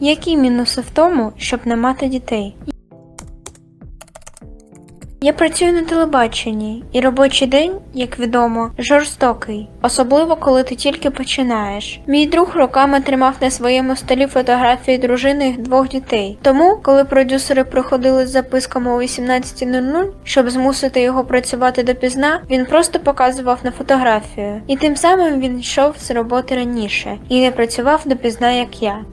Які мінуси в тому, щоб не мати дітей? Я працюю на телебаченні, і робочий день, як відомо, жорстокий, особливо коли ти тільки починаєш. Мій друг роками тримав на своєму столі фотографії дружини двох дітей. Тому, коли продюсери приходили з записками о 18.00, щоб змусити його працювати допізна, він просто показував на фотографію, і тим самим він йшов з роботи раніше і не працював допізна, як я.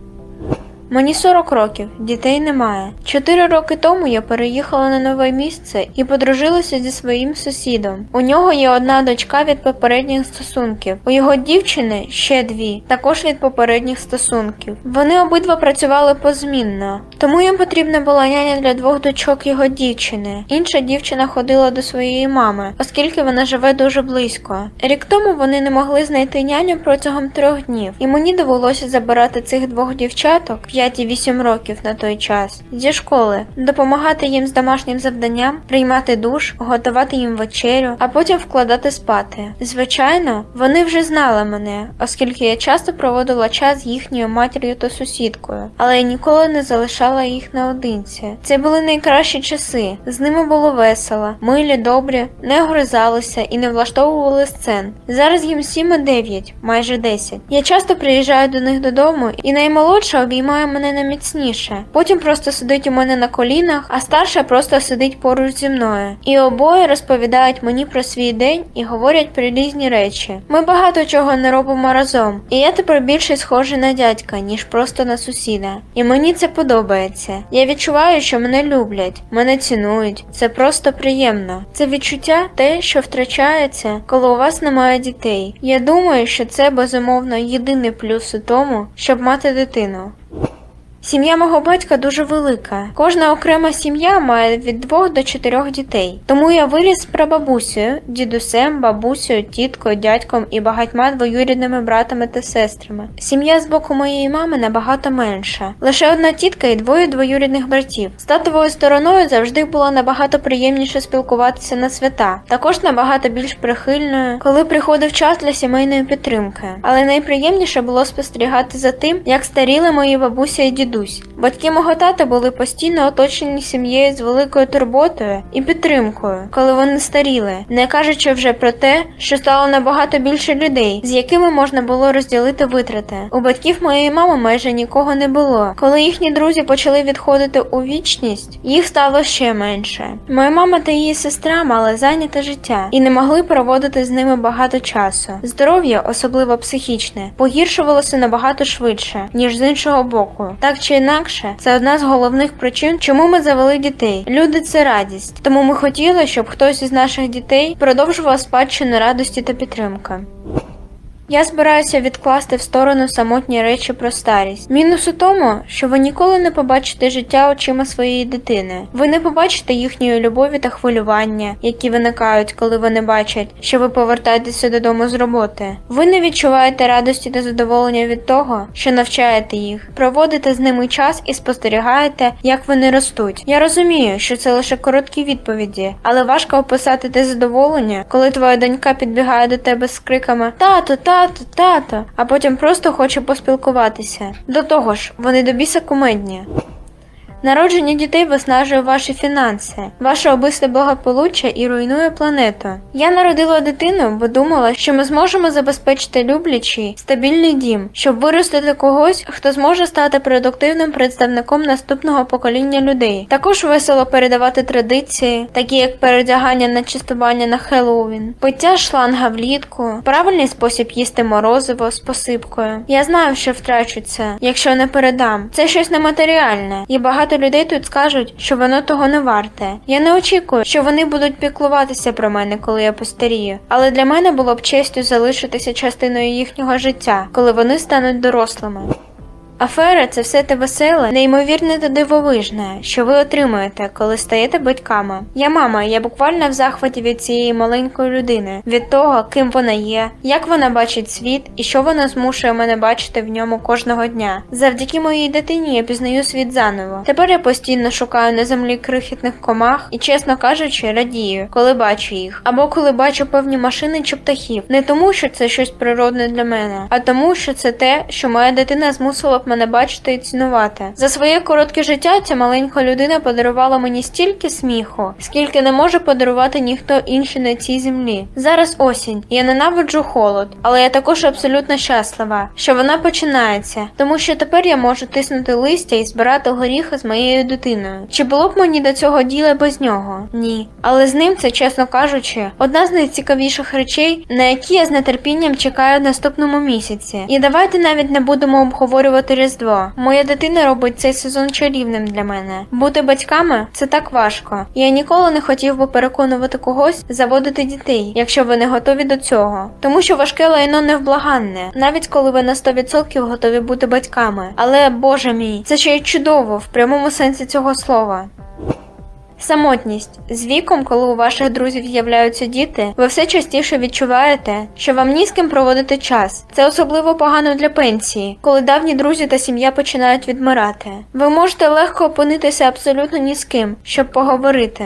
Мені 40 років, дітей немає. Чотири роки тому я переїхала на нове місце і подружилася зі своїм сусідом. У нього є одна дочка від попередніх стосунків. У його дівчини ще дві, також від попередніх стосунків. Вони обидва працювали позмінно, тому їм потрібна була няня для двох дочок його дівчини. Інша дівчина ходила до своєї мами, оскільки вона живе дуже близько. Рік тому вони не могли знайти няню протягом трьох днів, і мені довелося забирати цих двох дівчаток 5 і 8 років на той час зі школи, допомагати їм з домашнім завданням, приймати душ, готувати їм вечерю, а потім вкладати спати. Звичайно, вони вже знали мене, оскільки я часто проводила час з їхньою матір'ю та сусідкою, але я ніколи не залишала їх наодинці. Це були найкращі часи. З ними було весело, милі, добрі, не гризалися і не влаштовували сцен. Зараз їм 7 і 9, майже 10. Я часто приїжджаю до них додому, і наймолодша обіймає мене наміцніше. Потім просто сидить у мене на колінах, а старша просто сидить поруч зі мною. І обоє розповідають мені про свій день і говорять про різні речі. Ми багато чого не робимо разом, і я тепер більше схожа на дядька, ніж просто на сусіда. І мені це подобається. Я відчуваю, що мене люблять, мене цінують. Це просто приємно. Це відчуття те, що втрачається, коли у вас немає дітей. Я думаю, що це безумовно єдиний плюс у тому, щоб мати дитину. Сім'я мого батька дуже велика. Кожна окрема сім'я має від двох до чотирьох дітей. Тому я виріс з прабабусею, дідусем, бабусею, тіткою, дядьком і багатьма двоюрідними братами та сестрами. Сім'я з боку моєї мами набагато менша. Лише одна тітка і двоє двоюрідних братів. З татовою стороною завжди було набагато приємніше спілкуватися на свята. Також набагато більш прихильною, коли приходив час для сімейної підтримки. Але найприємніше було спостерігати за тим, як старіли мої бабуся і дідусь. Батьки мого тата були постійно оточені сім'єю з великою турботою і підтримкою, коли вони старіли, не кажучи вже про те, що стало набагато більше людей, з якими можна було розділити витрати. У батьків моєї мами майже нікого не було. Коли їхні друзі почали відходити у вічність, їх стало ще менше. Моя мама та її сестра мали зайняте життя і не могли проводити з ними багато часу. Здоров'я, особливо психічне, погіршувалося набагато швидше, ніж з іншого боку. Так чи інакше, це одна з головних причин, чому ми завели дітей. Люди це радість. Тому ми хотіли, щоб хтось із наших дітей продовжував спадщину радості та підтримки. Я збираюся відкласти в сторону самотні речі про старість. Мінус у тому, що ви ніколи не побачите життя очима своєї дитини. Ви не побачите їхньої любові та хвилювання, які виникають, коли вони бачать, що ви повертаєтеся додому з роботи. Ви не відчуваєте радості та задоволення від того, що навчаєте їх, проводите з ними час і спостерігаєте, як вони ростуть. Я розумію, що це лише короткі відповіді, але важко описати те задоволення, коли твоя донька підбігає до тебе з криками Тато, тато, тато, тато, а потім просто хоче поспілкуватися. До того ж, вони до біса кумедні. Народження дітей виснажує ваші фінанси, ваше обисте благополуччя і руйнує планету. Я народила дитину, бо думала, що ми зможемо забезпечити люблячий, стабільний дім, щоб виростити когось, хто зможе стати продуктивним представником наступного покоління людей. Також весело передавати традиції, такі як передягання на чистування на Хеллоуін, пиття шланга влітку, правильний спосіб їсти морозиво з посипкою. Я знаю, що втрачу це, якщо не передам. Це щось нематеріальне, і багато людей тут скажуть, що воно того не варте. Я не очікую, що вони будуть піклуватися про мене, коли я постарію. Але для мене було б честю залишитися частиною їхнього життя, коли вони стануть дорослими. Афера це все те веселе, неймовірне та дивовижне, що ви отримуєте, коли стаєте батьками. Я мама, я буквально в захваті від цієї маленької людини, від того, ким вона є, як вона бачить світ і що вона змушує мене бачити в ньому кожного дня. Завдяки моїй дитині я пізнаю світ заново. Тепер я постійно шукаю на землі крихітних комах і, чесно кажучи, радію, коли бачу їх, або коли бачу певні машини чи птахів. Не тому, що це щось природне для мене, а тому, що це те, що моя дитина змусила мене бачити і цінувати. За своє коротке життя ця маленька людина подарувала мені стільки сміху, скільки не може подарувати ніхто інший на цій землі. Зараз осінь. Я ненавиджу холод, але я також абсолютно щаслива, що вона починається, тому що тепер я можу тиснути листя і збирати горіхи з моєю дитиною. Чи було б мені до цього діла без нього? Ні. Але з ним це, чесно кажучи, одна з найцікавіших речей, на які я з нетерпінням чекаю в наступному місяці. І давайте навіть не будемо обговорювати Різдво. Моя дитина робить цей сезон чарівним для мене. Бути батьками це так важко. Я ніколи не хотів би переконувати когось заводити дітей, якщо ви не готові до цього. Тому що важке лайно невблаганне, навіть коли ви на 100% готові бути батьками. Але боже мій, це ще й чудово в прямому сенсі цього слова. Самотність з віком, коли у ваших друзів з'являються діти, ви все частіше відчуваєте, що вам ні з ким проводити час. Це особливо погано для пенсії, коли давні друзі та сім'я починають відмирати. Ви можете легко опинитися абсолютно ні з ким, щоб поговорити.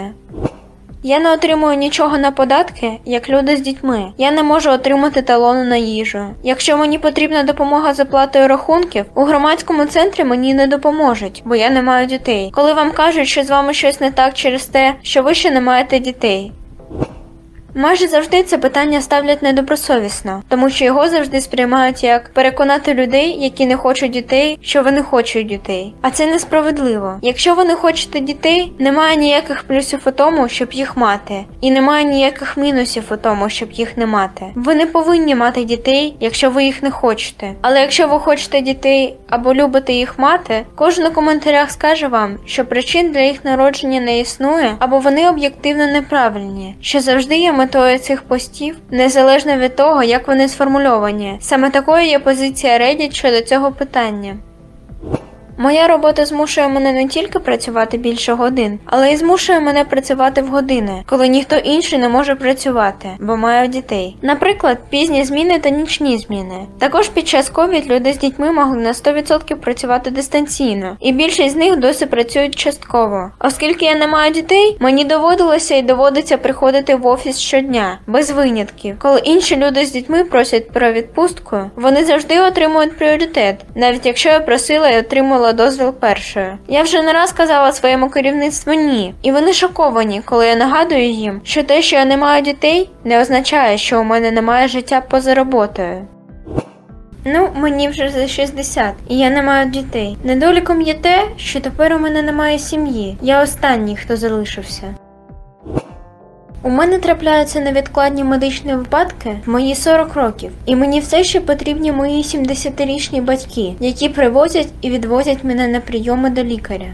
Я не отримую нічого на податки, як люди з дітьми. Я не можу отримати талону на їжу. Якщо мені потрібна допомога з оплатою рахунків, у громадському центрі мені не допоможуть, бо я не маю дітей. Коли вам кажуть, що з вами щось не так через те, що ви ще не маєте дітей. Майже завжди це питання ставлять недобросовісно, тому що його завжди сприймають як переконати людей, які не хочуть дітей, що вони хочуть дітей. А це несправедливо. Якщо ви не хочете дітей, немає ніяких плюсів у тому, щоб їх мати, і немає ніяких мінусів у тому, щоб їх не мати. Ви не повинні мати дітей, якщо ви їх не хочете. Але якщо ви хочете дітей або любите їх мати, кожен у коментарях скаже вам, що причин для їх народження не існує, або вони об'єктивно неправильні, що завжди є метою цих постів, незалежно від того, як вони сформульовані. Саме такою є позиція Reddit щодо цього питання. Моя робота змушує мене не тільки працювати більше годин, але й змушує мене працювати в години, коли ніхто інший не може працювати, бо маю дітей. Наприклад, пізні зміни та нічні зміни. Також під час ковід люди з дітьми могли на 100% працювати дистанційно, і більшість з них досі працюють частково. Оскільки я не маю дітей, мені доводилося і доводиться приходити в офіс щодня, без винятків. Коли інші люди з дітьми просять про відпустку, вони завжди отримують пріоритет, навіть якщо я просила і отримала дозвіл першою. Я вже не раз казала своєму керівництву ні, і вони шоковані, коли я нагадую їм, що те, що я не маю дітей, не означає, що у мене немає життя поза роботою. Ну, мені вже за 60, і я не маю дітей. Недоліком є те, що тепер у мене немає сім'ї. Я останній, хто залишився. У мене трапляються невідкладні медичні випадки в мої 40 років, і мені все ще потрібні мої 70-річні батьки, які привозять і відвозять мене на прийоми до лікаря.